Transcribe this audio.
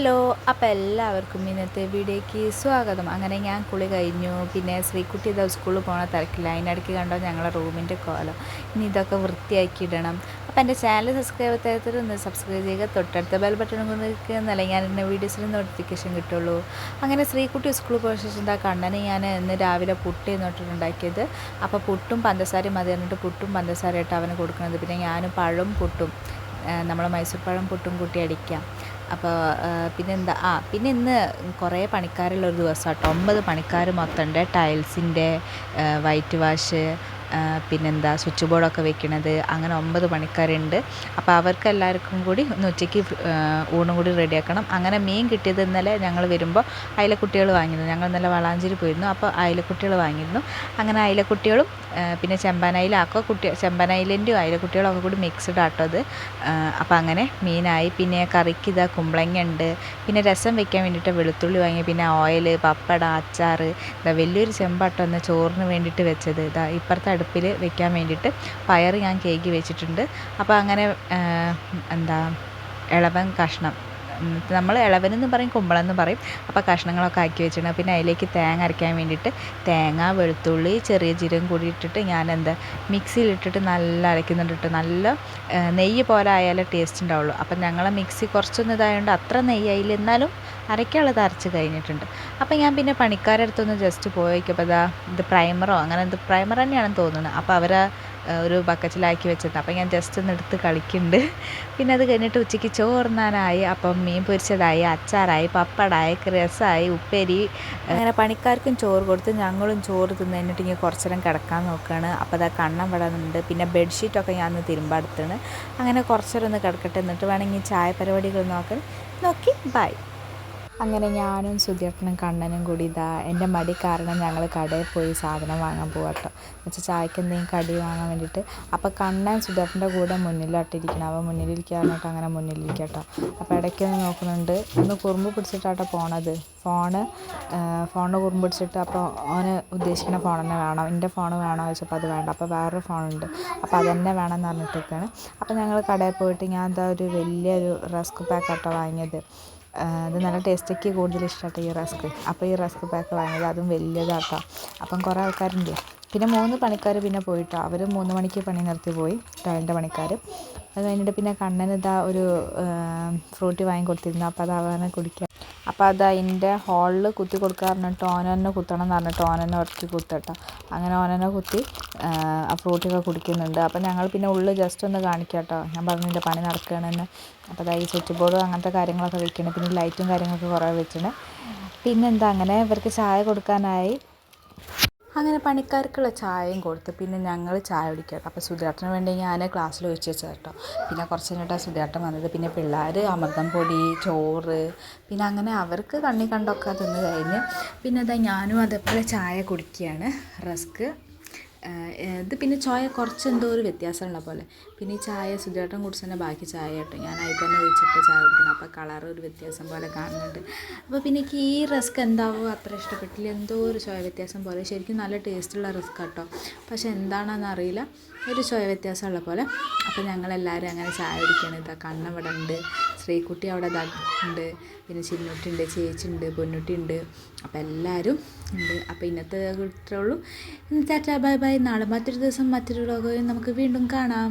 Hello അപ്പോൾ എല്ലാവർക്കും ഇന്നത്തെ വീഡിയോയ്ക്ക് സ്വാഗതം. അങ്ങനെ ഞാൻ കുളി കഴിഞ്ഞു. പിന്നെ ശ്രീകുട്ടി ഇതാ സ്കൂളിൽ പോകണ തിരക്കില്ല അതിനിടയ്ക്ക് കണ്ടോ ഞങ്ങളുടെ റൂമിന്റെ കോലം. ഇനി ഇതൊക്കെ വൃത്തിയാക്കി ഇടണം. അപ്പോൾ എന്റെ ചാനൽ സബ്സ്ക്രൈബ് ചെയ്തിട്ട് ഒന്ന് സബ്സ്ക്രൈബ് ചെയ്യുക. തൊട്ടടുത്ത ബെൽ ബട്ടൺ കൊണ്ട് നിൽക്കുന്നല്ല ഞാൻ എന്റെ വീഡിയോസിൽ നോട്ടിഫിക്കേഷൻ കിട്ടുള്ളൂ. അങ്ങനെ ശ്രീകുട്ടി സ്കൂളിൽ പോയ ശേഷം എന്താ കണ്ണനെ ഞാൻ ഇന്ന് രാവിലെ പുട്ട് എന്നിട്ടുണ്ടാക്കിയത് അപ്പോൾ പുട്ടും പഞ്ചസാരയും മതി എന്നിട്ട് പുട്ടും പഞ്ചസാരയായിട്ട് അവന് കൊടുക്കുന്നത് പിന്നെ ഞാനും പഴം പുട്ടും നമ്മൾ മൈസൂർ പഴം പുട്ടും കൂട്ടി അടിക്കാം. അപ്പോൾ പിന്നെന്താ? ആ പിന്നെ ഇന്ന് കുറേ പണിക്കാരുള്ള ഒരു ദിവസം കേട്ടോ ഒമ്പത് പണിക്കാർ മൊത്തം ഉണ്ട് ടൈൽസിന്റെ വൈറ്റ് വാഷ് പിന്നെന്താ? സ്വിച്ച് ബോർഡൊക്കെ വെക്കണത്. അങ്ങനെ ഒമ്പത് പണിക്കാരുണ്ട്. അപ്പോൾ അവർക്ക് എല്ലാവർക്കും കൂടി ഒന്ന് ഉച്ചയ്ക്ക് ഊണും കൂടി റെഡിയാക്കണം. അങ്ങനെ മീൻ കിട്ടിയത് ഇന്നലെ ഞങ്ങൾ വരുമ്പോൾ അയിലക്കുട്ടികൾ വാങ്ങിയിരുന്നു. ഞങ്ങൾ ഇന്നലെ വളാഞ്ചേരി പോയിരുന്നു. അപ്പോൾ അയിലക്കുട്ടികൾ വാങ്ങിയിരുന്നു. അങ്ങനെ അയിലക്കുട്ടികളും പിന്നെ ചെമ്പനയിലാക്കുക കുട്ടി ചെമ്പനയിലിന്റെയും കുട്ടികളൊക്കെ കൂടി മിക്സ്ഡ് ആട്ടോ അത്. അപ്പം അങ്ങനെ മീനായി പിന്നെ കറിക്ക് ഇതാ കുമ്പളങ്ങ ഉണ്ട് പിന്നെ രസം വെക്കാൻ വേണ്ടിയിട്ട് വെളുത്തുള്ളി വാങ്ങി പിന്നെ ഓയിൽ പപ്പട അച്ചാർ ഇതാ വലിയൊരു ചെമ്പാട്ടോ എന്ന ചോറിന് വേണ്ടിയിട്ട് വെച്ചത്. ഇതാ ഇപ്പുറത്തെ അടുപ്പിൽ വെക്കാൻ വേണ്ടിയിട്ട് പയർ ഞാൻ കേക്ക് വെച്ചിട്ടുണ്ട്. അപ്പോൾ അങ്ങനെ എന്താ ഇളവൻ കഷ്ണം. നമ്മൾ ഇളവനെന്ന് പറയും കുമ്പളെന്ന് പറയും. അപ്പോൾ കഷ്ണങ്ങളൊക്കെ ആക്കി വെച്ചിട്ടുണ്ട്. പിന്നെ അതിലേക്ക് തേങ്ങ അരയ്ക്കാൻ വേണ്ടിയിട്ട് തേങ്ങ വെളുത്തുള്ളി ചെറിയ ജീരകം കൂടി ഇട്ടിട്ട് ഞാൻ എന്താ മിക്സിയിലിട്ടിട്ട് നല്ല അരയ്ക്കുന്നുണ്ട് കേട്ടോ നല്ല നെയ്യ് പോലെ ആയാലേ ടേസ്റ്റ് ഉണ്ടാവുള്ളൂ. അപ്പം ഞങ്ങളെ മിക്സി കുറച്ചൊന്നും ഇതായതുകൊണ്ട് അത്ര നെയ്യായില്ല എന്നാലും അരയ്ക്കാനുള്ളത് അരച്ച് കഴിഞ്ഞിട്ടുണ്ട്. അപ്പം ഞാൻ പിന്നെ പണിക്കാരടുത്തൊന്ന് ജസ്റ്റ് പോയി നോക്കിയപ്പോൾ ഇതാ ഇത് പ്രൈമറോ അങ്ങനെ എന്ത് പ്രൈമർ തന്നെയാണെന്ന് തോന്നുന്നത് അപ്പോൾ അവർ ഒരു ബക്കറ്റിലാക്കി വെച്ചിട്ട്. അപ്പോൾ ഞാൻ ജസ്റ്റ് ഒന്ന് എടുത്ത് കളിക്കുന്നുണ്ട്. പിന്നെ അത് കഴിഞ്ഞിട്ട് ഉച്ചയ്ക്ക് ചോറുന്നാനായി അപ്പം മീൻ പൊരിച്ചതായി അച്ചാറായി പപ്പടായി രസമായി ഉപ്പേരി. അങ്ങനെ പണിക്കാർക്കും ചോറ് കൊടുത്ത് ഞങ്ങളും ചോറ് തിന്ന് കഴിഞ്ഞിട്ട് ഇങ്ങനെ കുറച്ച് നേരം കിടക്കാൻ നോക്കുകയാണ് അപ്പോൾ അതാ കണ്ണം വിടുന്നുണ്ട് പിന്നെ ബെഡ്ഷീറ്റൊക്കെ ഞാൻ ഒന്ന് തിരുമ്പെടുത്താണ് അങ്ങനെ കുറച്ച് നേരം ഒന്ന് കിടക്കട്ടെ എന്നിട്ട് വേണമെങ്കിൽ ചായ പരിപാടികൾ നോക്കാൻ നോക്കി ബൈ അങ്ങനെ ഞാനും സുധീർട്ടനും കണ്ണനും കൂടി ഇതാ എന്റെ മടി കാരണം ഞങ്ങൾ കടയിൽ പോയി സാധനം വാങ്ങാൻ പോകട്ടോ എന്നുവെച്ചാൽ ചായക്ക് എന്തെങ്കിലും കടി വാങ്ങാൻ വേണ്ടിയിട്ട്. അപ്പോൾ കണ്ണൻ സുധീർട്ടന്റെ കൂടെ മുന്നിലോട്ടിരിക്കണം അവൻ മുന്നിലിരിക്കാറുണ്ടോ അങ്ങനെ മുന്നിലിരിക്കട്ടോ അപ്പോൾ ഇടയ്ക്ക് ഒന്ന് നോക്കുന്നുണ്ട്. ഒന്ന് കുറുമ്പ് പിടിച്ചിട്ടാട്ടോ പോണത്. ഫോണ് ഫോണിന് കുറുമ്പ് പിടിച്ചിട്ട് അപ്പോൾ അവന് ഉദ്ദേശിക്കുന്ന ഫോൺ തന്നെ വേണം. എന്റെ ഫോൺ വേണോ ചോദിച്ചപ്പോൾ അത് വേണ്ട. അപ്പോൾ വേറൊരു ഫോണുണ്ട്. അപ്പോൾ അത് തന്നെ വേണമെന്ന് പറഞ്ഞിട്ടൊക്കെയാണ്. അപ്പോൾ ഞങ്ങൾ കടയിൽ പോയിട്ട് ഞാൻ എന്താ ഒരു വലിയൊരു റസ്ക് പാക്കാട്ടോ വാങ്ങിയത്. അത് നല്ല ടേസ്റ്റൊക്കെ കൂടുതൽ ഇഷ്ടമാട്ടോ ഈ റസ്ക് അപ്പോൾ ഈ റസ്ക് പാക്ക് വാങ്ങിയത് അതും വലിയതാക്കാം അപ്പം കുറേ ആൾക്കാരുണ്ട്. പിന്നെ മൂന്ന് പണിക്കാർ പിന്നെ പോയിട്ടോ. അവർ മൂന്ന് മണിക്ക് പണി നിർത്തി പോയി ടൈലിന്റെ പണിക്കാർ അത് കഴിഞ്ഞിട്ട് പിന്നെ കണ്ണന് ഇതാ ഒരു ഫ്രൂട്ടി വാങ്ങി കൊടുത്തിരുന്നു. അപ്പോൾ അത് അവനെ കുടിക്കുക അപ്പോൾ അത് അതിന്റെ ഹോളിൽ കുത്തി കൊടുക്കുക പറഞ്ഞിട്ട് ഓനെന്നെ കുത്തണം എന്ന് പറഞ്ഞിട്ട് ഓനെന്നെ ഉറക്കി കുത്തട്ടോ. അങ്ങനെ ഓനെന്നെ കുത്തി ആ ഫ്രൂട്ടൊക്കെ കുടിക്കുന്നുണ്ട്. അപ്പോൾ ഞങ്ങൾ പിന്നെ ഉള്ളിൽ ജസ്റ്റ് ഒന്ന് കാണിക്കാം കേട്ടോ ഞാൻ പറഞ്ഞിട്ട് പണി നടക്കുകയാണെന്ന് അപ്പോൾ അതായത് സ്വിച്ച് ബോർഡ് അങ്ങനത്തെ കാര്യങ്ങളൊക്കെ വെക്കണം. പിന്നെ ലൈറ്റും കാര്യങ്ങളൊക്കെ കുറേ വെച്ചിട്ടുണ്ട് പിന്നെന്താ അങ്ങനെ ഇവർക്ക് ചായ കൊടുക്കാനായി. അങ്ങനെ പണിക്കാർക്കുള്ള ചായയും കൊടുത്ത് പിന്നെ ഞങ്ങൾ ചായ കുടിക്കാം. അപ്പോൾ സുധേട്ടന് വേണ്ടി ഞാൻ ക്ലാസ്സിൽ ഒഴിച്ച് വെച്ചത് കേട്ടോ പിന്നെ കുറച്ച് കഴിഞ്ഞിട്ടാണ് സുധേട്ടൻ വന്നത്. പിന്നെ പിള്ളേർ അമൃതം പൊടി ചോറ് പിന്നെ അങ്ങനെ അവർക്ക് കണ്ണി കണ്ടൊക്കെ തിന്ന് കഴിഞ്ഞ് പിന്നെ അതാ ഞാനും അതേപോലെ ചായ കുടിക്കുകയാണ് റസ്ക് ഇത് പിന്നെ ചായ കുറച്ച് എന്തോ ഒരു വ്യത്യാസമുള്ള പോലെ. പിന്നെ ഈ ചായ സുധേട്ടൻ കുടിച്ചതിന്റെ ബാക്കി ചായ കേട്ടോ. ഞാൻ അതിൽ തന്നെ ഒഴിച്ചിട്ട് ചായ കുടിക്കണം. അപ്പോൾ കളർ ഒരു വ്യത്യാസം പോലെ കാണുന്നുണ്ട്. അപ്പോൾ പിന്നെ എനിക്ക് ഈ റസ്ക് എന്താവോ അത്ര ഇഷ്ടപ്പെട്ടില്ല. എന്തോ ഒരു ചായ വ്യത്യാസം പോലെ. ശരിക്കും നല്ല ടേസ്റ്റുള്ള റസ്ക് കേട്ടോ. പക്ഷേ എന്താണെന്ന് അറിയില്ല. ഒരു ചുവ വ്യത്യാസമുള്ള പോലെ. അപ്പോൾ ഞങ്ങളെല്ലാവരും അങ്ങനെ ചായ കുടിക്കണം. ഇതാ കണ്ണവിടെ ഉണ്ട്. ശ്രീകുട്ടി അവിടെ ഉണ്ട്. പിന്നെ ചിന്നുട്ടിയുണ്ട് പൊന്നുട്ടി ഉണ്ട്. അപ്പോൾ എല്ലാവരും ഉണ്ട്. അപ്പോൾ ഇന്നത്തെ കിട്ടുള്ളൂ ടാറ്റാ ബൈ ബൈ നാളെ മറ്റൊരു ദിവസം മറ്റൊരു ലോകവും നമുക്ക് വീണ്ടും കാണാം.